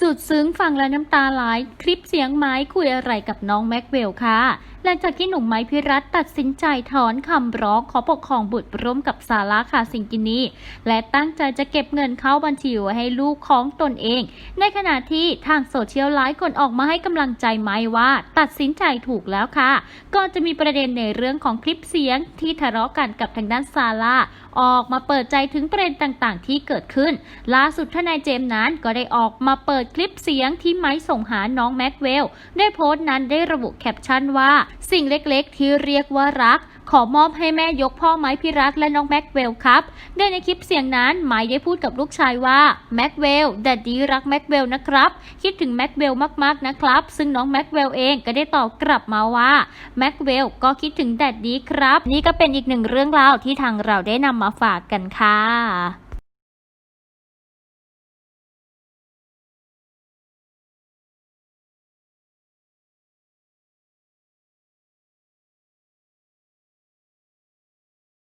สุดซึ้งฟังแล้วน้ำตาไหลคลิปเสียงไม้คุยอะไรกับน้องแม็กเวลค่ะ หลังจากที่หนุ่มไม้พิรัตตัดสินใจถอนคำร้องขอปกครองบุตรร่วมกับซาร่าคาสิงกินีและตั้งใจจะเก็บเงินเข้าบัญชีไว้ให้ลูกของตนเอง ในขณะที่ทางโซเชียลหลายคนออกมาให้กำลังใจไม้ว่า ตัดสินใจถูกแล้วค่ะก่อนจะมีประเด็นในเรื่องของคลิปเสียงที่ทะเลาะกันกับทางด้านซาร่าออกมาเปิดใจถึงประเด็นต่างๆ ที่เกิดขึ้น ล่าสุดทนายเจมส์นั้นก็ได้ออกมาเปิดคลิปเสียงที่ไม้ส่งหาน้องแม็กเวลด้วยโพสต์นั้นได้ระบุแคปชั่นว่า สิ่งเล็กๆ ที่เรียกว่ารัก ขอมอบให้แม่ยกพ่อไม้พิรักและน้องแม็กเวลครับโดยในคลิปเสียงนั้นไม้ได้พูดกับลูกชายว่าแม็กเวลแดดดี้รักแม็กเวลนะครับ คิดถึงแม็กเวลมากๆนะครับ ซึ่งน้องแม็กเวลเองก็ได้ตอบกลับมาว่าแม็กเวลก็คิดถึงแดดดี้ครับ นี่ก็เป็นอีกหนึ่งเรื่องราวที่ทางเราได้นำมาฝากกันค่ะ